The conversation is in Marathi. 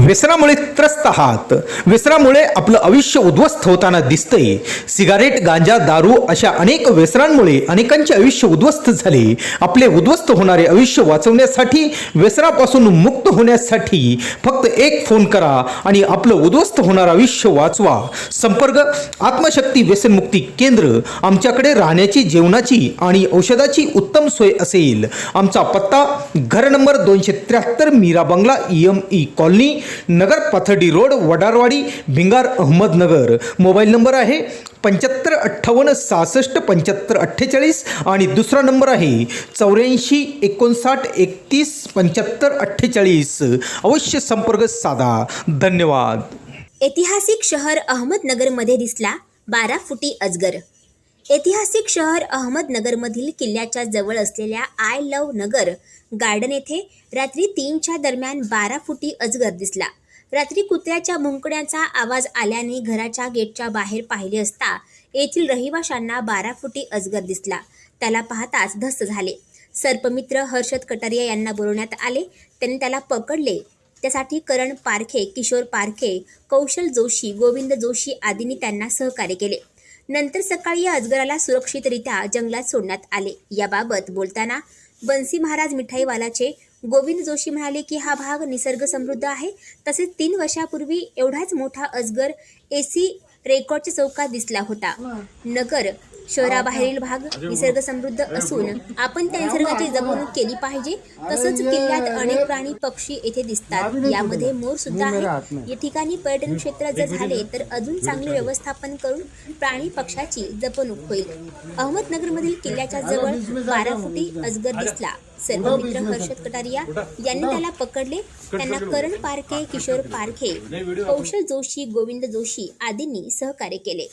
व्यसनामुळे त्रस्त आहात. व्यसनामुळे आपलं आयुष्य उद्ध्वस्त होताना दिसतंय. सिगारेट गांजा दारू अशा अनेक व्यसनांमुळे अनेकांचे आयुष्य उद्ध्वस्त झाले. आपले उद्ध्वस्त होणारे आयुष्य वाचवण्यासाठी व्यसनापासून मुक्त होण्यासाठी फक्त एक फोन करा आणि आपलं उद्ध्वस्त होणारं आयुष्य वाचवा. संपर्क आत्मशक्ती व्यसनमुक्ती केंद्र आमच्याकडे राहण्याची जेवणाची आणि औषधाची उत्तम सोय असेल. आमचा पत्ता घर नंबर दोनशे त्र्याहत्तर Meera bungalow M E colony नगर Pathardi road Wadarwadi Bhingar Ahmednagar. Mobile number आहे पंच्याहत्तर अठ्ठावन्न सहासष्ट पंच्याहत्तर अठ्ठेचाळीस आणि दुसरा नंबर आहे चौऱ्याऐंशी एकोणसाठ एकतीस पंच्याहत्तर अठ्ठेचाळीस. अवश्य संपर्क साधा. धन्यवाद. ऐतिहासिक शहर अहमदनगरमध्ये दिसला बारा फुटी अजगर. ऐतिहासिक शहर अहमदनगरमधील किल्ल्याच्या जवळ असलेल्या आय लव नगर गार्डन येथे रात्री तीनच्या दरम्यान बारा फुटी अजगर दिसला. रात्री कुत्र्याच्या भुंकण्याचा आवाज आल्याने घराच्या गेटच्या बाहेर पाहिले असता येथील रहिवाशांना बारा फुटी अजगर दिसला. त्याला पाहताच धस्त झाले. सर्पमित्र हर्षद कटारिया यांना बोलवण्यात आले. त्यांनी त्याला पकडले. त्यासाठी करण पारखे किशोर पारखे कौशल जोशी गोविंद जोशी आदींनी त्यांना सहकार्य केले. नंतर सकाळी या अजगराला सुरक्षितरित्या जंगलात सोडण्यात आले. याबाबत बोलताना बन्सी महाराज मिठाईवालाचे गोविंद जोशी म्हणाले की हा भाग निसर्ग समृद्ध आहे. तसेच तीन वर्षापूर्वी एवढाच मोठा अजगर एसी रेकॉर्डच्या चौकात दिसला होता. नगर शहराबाहेरील भाग निसर्ग समृद्ध असून आपण त्या निसर्गाची जपणूक केली पाहिजे. तसंच किल्ल्यात अनेक प्राणी पक्षी येथे दिसतात. यामध्ये मोर सुद्धा आहेत या ठिकाणी पर्यटन क्षेत्र जर झाले तर अजून चांगले व्यवस्थापन करून प्राणी पक्षाची जपणूक होईल. अहमदनगरमधील किल्ल्याच्या जवळ बारा फुटी अजगर दिसला. सर्व मित्र हर्षद कटारिया यांनी त्याला पकडले. त्यांना करण पारखे किशोर पारखे कौशल जोशी गोविंद जोशी आदींनी सहकार्य केले.